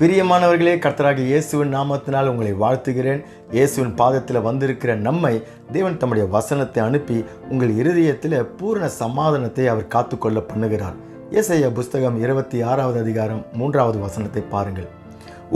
பிரியமானவர்களே கர்த்தராக இயேசுவின் நாமத்தினால் உங்களை வாழ்த்துகிறேன். இயேசுவின் பாதத்தில் வந்திருக்கிற நம்மை தேவன் தம்முடைய வசனத்தை அனுப்பி உங்கள் இருதயத்தில் பூரண சமாதானத்தை அவர் காத்துக்கொள்ள பண்ணுகிறார். இயேசைய புஸ்தகம் இருபத்தி ஆறாவது அதிகாரம் மூன்றாவது வசனத்தை பாருங்கள்.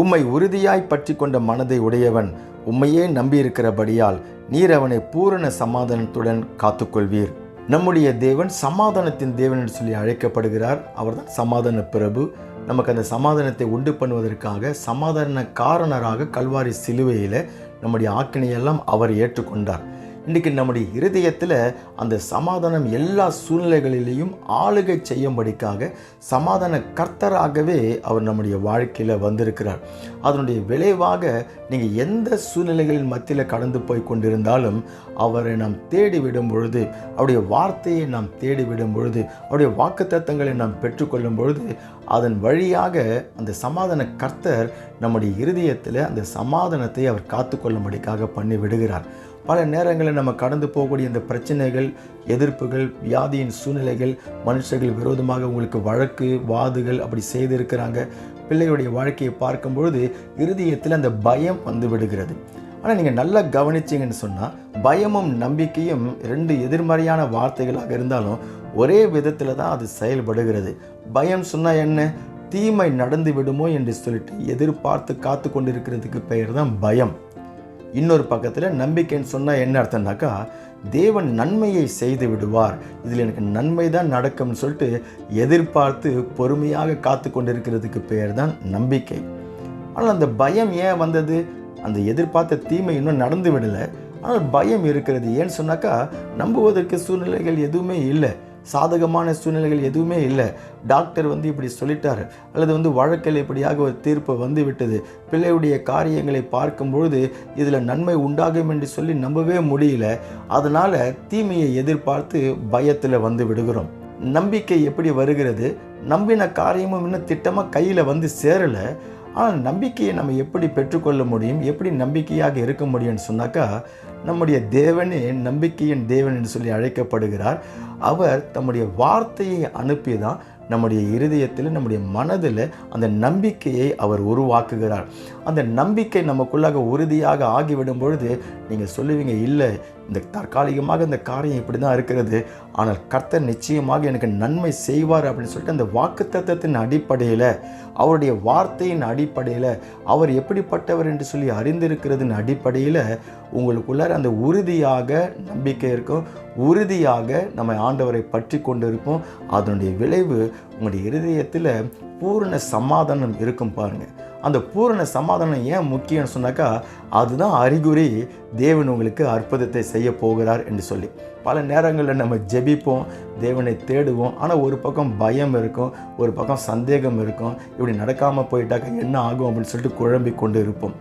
உம்மை உறுதியாய் பற்றி கொண்ட மனதை உடையவன் உம்மையே நம்பியிருக்கிறபடியால் நீர் அவனை பூரண சமாதானத்துடன் காத்துக்கொள்வீர். நம்முடைய தேவன் சமாதானத்தின் தேவன் என்று சொல்லி அழைக்கப்படுகிறார். அவர்தான் சமாதான பிரபு. நமக்கு அந்த சமாதானத்தை உண்டு பண்ணுவதற்காக சமாதான காரணராக கல்வாரி சிலுவையில் நம்முடைய ஆக்கினையெல்லாம் அவர் ஏற்றுக்கொண்டார். இன்றைக்கி நம்முடைய இருதயத்தில் அந்த சமாதானம் எல்லா சூழ்நிலைகளிலேயும் ஆளுகை செய்யும்படிக்காக சமாதான கர்த்தராகவே அவர் நம்முடைய வாழ்க்கையில் வந்திருக்கிறார். அதனுடைய விளைவாக நீங்கள் எந்த சூழ்நிலைகளின் மத்தியில் கடந்து போய் கொண்டிருந்தாலும் அவரை நாம் தேடிவிடும் பொழுது அவருடைய வார்த்தையை நாம் தேடிவிடும் பொழுது அவருடைய வாக்குத்தத்தங்களை நாம் பெற்றுக்கொள்ளும் பொழுது அதன் வழியாக அந்த சமாதான கர்த்தர் நம்முடைய இருதயத்தில் அந்த சமாதானத்தை அவர் காத்துக்கொள்ளும்படிக்காக பண்ணி விடுகிறார் பல நேரங்களில் நம்ம கடந்து போகக்கூடிய இந்த பிரச்சனைகள் எதிர்ப்புகள் வியாதியின் சூழ்நிலைகள் மனுஷர்கள் விரோதமாக உங்களுக்கு வழக்கு வாதுகள் அப்படி செய்திருக்கிறாங்க. பிள்ளையுடைய வாழ்க்கையை பார்க்கும் பொழுது இருதயத்தில் அந்த பயம் வந்து விடுகிறது. ஆனால் நீங்கள் நல்லா கவனிச்சிங்கன்னு சொன்னால் பயமும் நம்பிக்கையும் ரெண்டு எதிர்மறையான வார்த்தைகளாக இருந்தாலும் ஒரே விதத்தில் தான் அது செயல்படுகிறது. பயம் சொன்னால் என்ன? தீமை நடந்து விடுமோ என்று சொல்லிட்டு எதிர்பார்த்து காத்து கொண்டிருக்கிறதுக்கு பெயர் தான் பயம். இன்னொரு பக்கத்தில் நம்பிக்கைன்னு சொன்னால் என்ன அர்த்தம்னாக்கா தேவன் நன்மையை செய்து விடுவார். இதில் எனக்கு நன்மை தான் நடக்கும்னு சொல்லிட்டு எதிர்பார்த்து பொறுமையாக காத்து கொண்டிருக்கிறதுக்கு பெயர் தான் நம்பிக்கை. ஆனால் அந்த பயம் ஏன் வந்தது? அந்த எதிர்பார்த்த தீமை இன்னும் நடந்து விடலை. ஆனால் பயம் இருக்கிறது ஏன்னு சொன்னாக்கா நம்புவதற்கு சூழ்நிலைகள் எதுவுமே இல்லை. சாதகமான சூழ்நிலைகள் எதுவுமே இல்லை. டாக்டர் வந்து இப்படி சொல்லிட்டார். அல்லது வந்து வழக்கில் இப்படியாக ஒரு தீர்ப்பு வந்து விட்டது பிள்ளையுடைய காரியங்களை பார்க்கும் பொழுது இதில் நன்மை உண்டாகும் என்று சொல்லி நம்பவே முடியல. அதனால் தீமையை எதிர்பார்த்து பயத்தில் வந்து விடுகிறோம். நம்பிக்கை எப்படி வருகிறது? நம்பின காரியமும் இன்னும் திட்டமாக கையில் வந்து சேரலை. ஆனால் நம்பிக்கையை நம்ம எப்படி பெற்றுக்கொள்ள முடியும்? எப்படி நம்பிக்கையாக இருக்க முடியும்னு சொன்னாக்கா நம்முடைய தேவனே நம்பிக்கையின் தேவன் என்று சொல்லி அழைக்கப்படுகிறார். அவர் தம்முடைய வார்த்தையை அனுப்பி தான் நம்முடைய இருதயத்தில் நம்முடைய மனதில் அந்த நம்பிக்கையை அவர் உருவாக்குகிறார். அந்த நம்பிக்கை நமக்குள்ளாக உறுதியாக ஆகிவிடும் பொழுது நீங்கள் சொல்லுவீங்க இல்லை இந்த தற்காலிகமாக இந்த காரியம் இப்படி தான் இருக்கிறது. ஆனால் கர்த்தர் நிச்சயமாக எனக்கு நன்மை செய்வார் அப்படின்னு சொல்லிட்டு அந்த வாக்குத்தத்தத்தின் அடிப்படையில் அவருடைய வார்த்தையின் அடிப்படையில் அவர் எப்படிப்பட்டவர் என்று சொல்லி அறிந்திருக்கிறதின் அடிப்படையில் உங்களுக்குள்ளார அந்த உறுதியாக நம்பிக்கை இருக்கும். உறுதியாக நம்ம ஆண்டவரை பற்றி கொண்டு இருப்போம் அதனுடைய விளைவு உங்களுடைய இருதயத்தில் பூரண சமாதானம் இருக்கும் பாருங்கள் அந்த பூரண சமாதானம் ஏன் முக்கியம்னு சொன்னாக்கா அதுதான் அறிகுறி தேவன் உங்களுக்கு அற்புதத்தை செய்ய போகிறார் என்று சொல்லி. பல நேரங்களில் நம்ம ஜெபிப்போம் தேவனை தேடுவோம் ஆனால் ஒரு பக்கம் பயம் இருக்கும் ஒரு பக்கம் சந்தேகம் இருக்கும். இப்படி நடக்காமல் போயிட்டாக்கா என்ன ஆகும் அப்படின்னு சொல்லிட்டு குழம்பி கொண்டு இருப்போம்.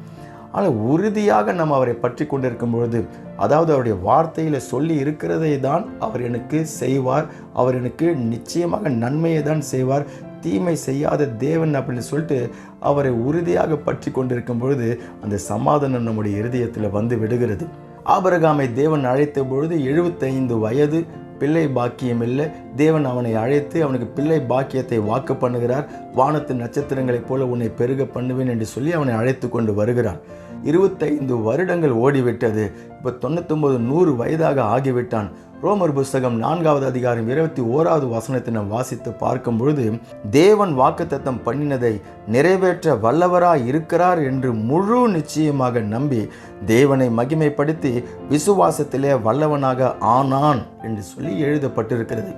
ஆனால் உறுதியாக நம்ம அவரை பற்றி கொண்டிருக்கும் பொழுது அதாவது அவருடைய வார்த்தையில் சொல்லி இருக்கிறதை தான் அவர் எனக்கு செய்வார். அவர் எனக்கு நிச்சயமாக நன்மையை தான் செய்வார். தீமை செய்யாத தேவன் அப்படின்னு சொல்லிட்டு அவரை உறுதியாக பற்றி கொண்டிருக்கும் பொழுது அந்த சமாதானம் நம்முடைய இருதயத்தில் வந்து விடுகிறது. ஆபரகாமை தேவன் அழைத்த பொழுது எழுபத்தைந்து வயது பிள்ளை பாக்கியம் இல்லை. தேவன் அவனை அழைத்து அவனுக்கு பிள்ளை பாக்கியத்தை வாக்கு பண்ணுகிறார். வானத்து நட்சத்திரங்களைப் போல உன்னை பெருக பண்ணுவேன் என்று சொல்லி அவனை அழைத்து கொண்டு வருகிறார். இருபத்தைந்து வருடங்கள் ஓடிவிட்டது. இப்போ தொண்ணூத்தொம்பது நூறு வயதாக ஆகிவிட்டான். ரோமர் புஸ்தகம் நான்காவது அதிகாரம் இருபத்தி ஓராவது வசனத்தை நாம் வாசித்து பார்க்கும் பொழுது தேவன் வாக்குத்தத்தம் பண்ணினதை நிறைவேற்ற வல்லவராய் இருக்கிறார் என்று முழு நிச்சயமாக நம்பி தேவனை மகிமைப்படுத்தி விசுவாசத்திலே வல்லவனாக ஆனான் என்று சொல்லி எழுதப்பட்டிருக்கிறது.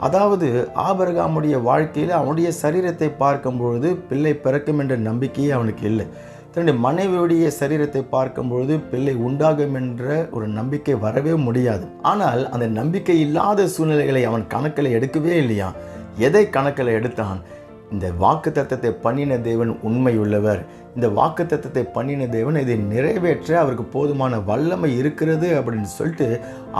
அதாவது ஆபரகாமுடைய வாழ்க்கையில் அவனுடைய சரீரத்தை பார்க்கும் பொழுது பிள்ளை பிறக்கும் என்ற நம்பிக்கையே அவனுக்கு இல்லை. தன்னுடைய மனைவியுடைய சரீரத்தை பார்க்கும்பொழுது பிள்ளை உண்டாகும் என்ற ஒரு நம்பிக்கை வரவே முடியாது. ஆனால் அந்த நம்பிக்கை இல்லாத சூழ்நிலைகளை அவன் கணக்கில் எடுக்கவே இல்லையா? எதை கணக்கில் எடுத்தான்? இந்த வாக்கு தத்தத்தை பண்ணின தேவன் உண்மையுள்ளவர். இந்த வாக்கு தத்தத்தை பண்ணின தேவன் இதை நிறைவேற்ற அவருக்கு போதுமான வல்லமை இருக்கிறது அப்படின்னு சொல்லிட்டு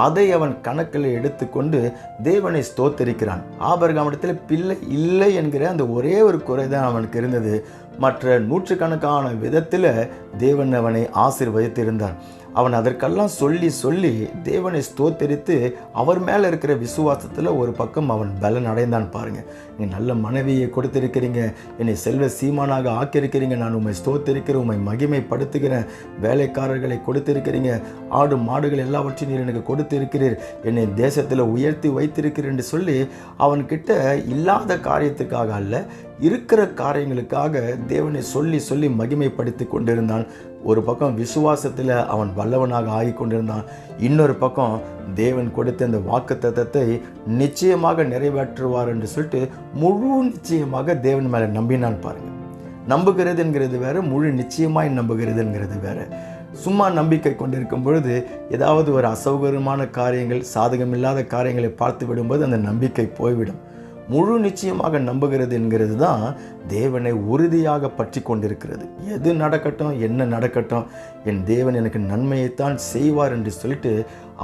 அதை அவன் கணக்கில் எடுத்துக்கொண்டு தேவனை ஸ்தோத்தரிக்கிறான். ஆபர்காமிடத்தில் பிள்ளை இல்லை என்கிற அந்த ஒரே ஒரு குறை தான் அவனுக்கு இருந்தது. மற்ற நூற்றுக்கணக்கான விதத்தில் தேவன் அவனை ஆசிர்வதித்திருந்தார். அவன் அதற்கெல்லாம் சொல்லி சொல்லி தேவனை ஸ்தோத்தரித்து அவர் மேலே இருக்கிற விசுவாசத்தில் ஒரு பக்கம் அவன் பலன் அடைந்தான் பாருங்கள் நீ நல்ல மனைவியை கொடுத்திருக்கிறீங்க. என்னை செல்வ சீமானாக ஆக்கியிருக்கிறீங்க. நான் உண்மை ஸ்தோத்தரிக்கிறேன் உண்மை மகிமைப்படுத்துகிறேன். வேலைக்காரர்களை கொடுத்திருக்கிறீங்க. ஆடு மாடுகள் எல்லாவற்றையும் நீர் எனக்கு கொடுத்திருக்கிறீர். என்னை தேசத்தில் உயர்த்தி வைத்திருக்கிறேன் என்று சொல்லி அவன்கிட்ட இல்லாத காரியத்துக்காக அல்ல இருக்கிற காரியங்களுக்காக தேவனை சொல்லி சொல்லி மகிமைப்படுத்தி கொண்டிருந்தான். ஒரு பக்கம் விசுவாசத்தில் அவன் வல்லவனாக ஆகி கொண்டிருந்தான் இன்னொரு பக்கம் தேவன் கொடுத்த இந்த வாக்கு தத்தத்தை நிச்சயமாக நிறைவேற்றுவார் என்று சொல்லிட்டு முழு நிச்சயமாக தேவன் மேலே நம்பினான் பாருங்கள் நம்புகிறதுங்கிறது வேறு முழு நிச்சயமாய் நம்புகிறதுங்கிறது வேற. சும்மா நம்பிக்கை கொண்டிருக்கும் பொழுது ஏதாவது ஒரு அசௌகரியமான காரியங்கள் சாதகமில்லாத காரியங்களை பார்த்து விடும்போது அந்த நம்பிக்கை போய்விடும். முழு நிச்சயமாக நம்புகிறது என்கிறது தான் தேவனை உறுதியாக பற்றி கொண்டிருக்கிறது. எது நடக்கட்டும் என்ன நடக்கட்டும் என் தேவன் எனக்கு நன்மையைத்தான் செய்வார் என்று சொல்லிட்டு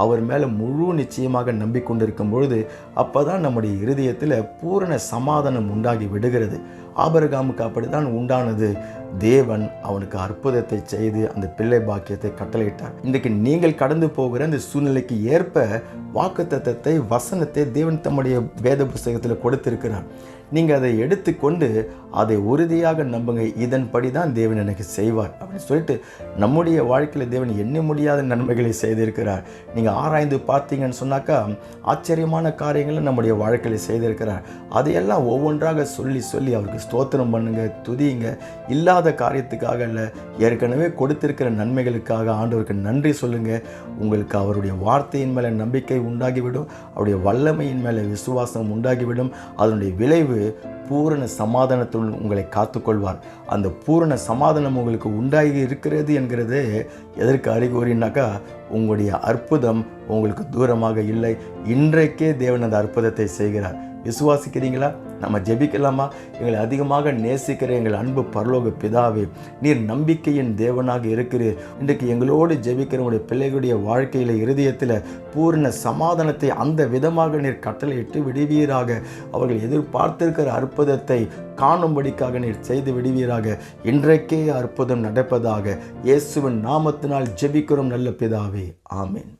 அவர் மேலே முழு நிச்சயமாக நம்பிக்கொண்டிருக்கும் பொழுது அப்போ தான் நம்முடைய இருதயத்தில் பூரண சமாதானம் உண்டாகி விடுகிறது. ஆபரகாமுக்கு அப்படித்தான் உண்டானது. தேவன் அவனுக்கு அற்புதத்தை செய்து அந்த பிள்ளை பாக்கியத்தை கட்டளையிட்டார். இன்றைக்கு நீங்கள் கடந்து போகிற அந்த சூழ்நிலைக்கு ஏற்ப வாக்குத்தத்தத்தை வசனத்தை தேவன் தம்முடைய வேத புஸ்தகத்தில் கொடுத்திருக்கிறார். நீங்கள் அதை எடுத்துக்கொண்டு அதை உறுதியாக நம்புங்க. இதன்படி தான் தேவன் எனக்கு செய்வார். அப்படின்னு சொல்லிட்டு நம்முடைய வாழ்க்கையில் தேவன் எண்ண முடியாத நன்மைகளை செய்திருக்கிறார். நீங்கள் ஆராய்ந்து பார்த்தீங்கன்னு சொன்னாக்கா ஆச்சரியமான காரியங்களை நம்முடைய வாழ்க்கையில் செய்திருக்கிறார். அதையெல்லாம் ஒவ்வொன்றாக சொல்லி சொல்லி அவருக்கு ஸ்தோத்திரம் பண்ணுங்க துதியுங்க இல்லாத காரியத்துக்காக இல்லை ஏற்கனவே கொடுத்திருக்கிற நன்மைகளுக்காக ஆண்டவருக்கு நன்றி சொல்லுங்க. உங்களுக்கு அவருடைய வார்த்தையின் மேலே நம்பிக்கை உண்டாகிவிடும். அவருடைய வல்லமையின் மேலே விசுவாசம் உண்டாகிவிடும். அதனுடைய விளைவு பூரண சமாதானத்துடன் உங்களை காத்துக்கொள்வார் அந்த பூரண சமாதானம் உங்களுக்கு உண்டாகி இருக்கிறது என்கிறது எதற்கு அறிகுறினாக்கா உங்களுடைய அற்புதம் உங்களுக்கு தூரமாக இல்லை. இன்றைக்கே தேவன் அந்த அற்புதத்தை செய்கிறார். விசுவாசிக்கிறீங்களா? நம்ம ஜெபிக்கலாமா? எங்களை அதிகமாக நேசிக்கிற எங்கள் அன்பு பரலோக பிதாவே நீர் நம்பிக்கையின் தேவனாக இருக்கிறீர். இன்றைக்கு எங்களோடு ஜெபிக்கிற பிள்ளைகளுடைய வாழ்க்கையில் இருதயத்தில் பூர்ண சமாதானத்தை அந்த விதமாக நீர் கட்டளையிட்டு விடுவீராக. அவர்கள் எதிர்பார்த்திருக்கிற அற்புதத்தை காணும்படிக்காக நீர் செய்து விடுவீராக. இன்றைக்கே அற்புதம் நடப்பதாக இயேசுவின் நாமத்தினால் ஜெபிக்கிறோம் நல்ல பிதாவே. ஆமேன்.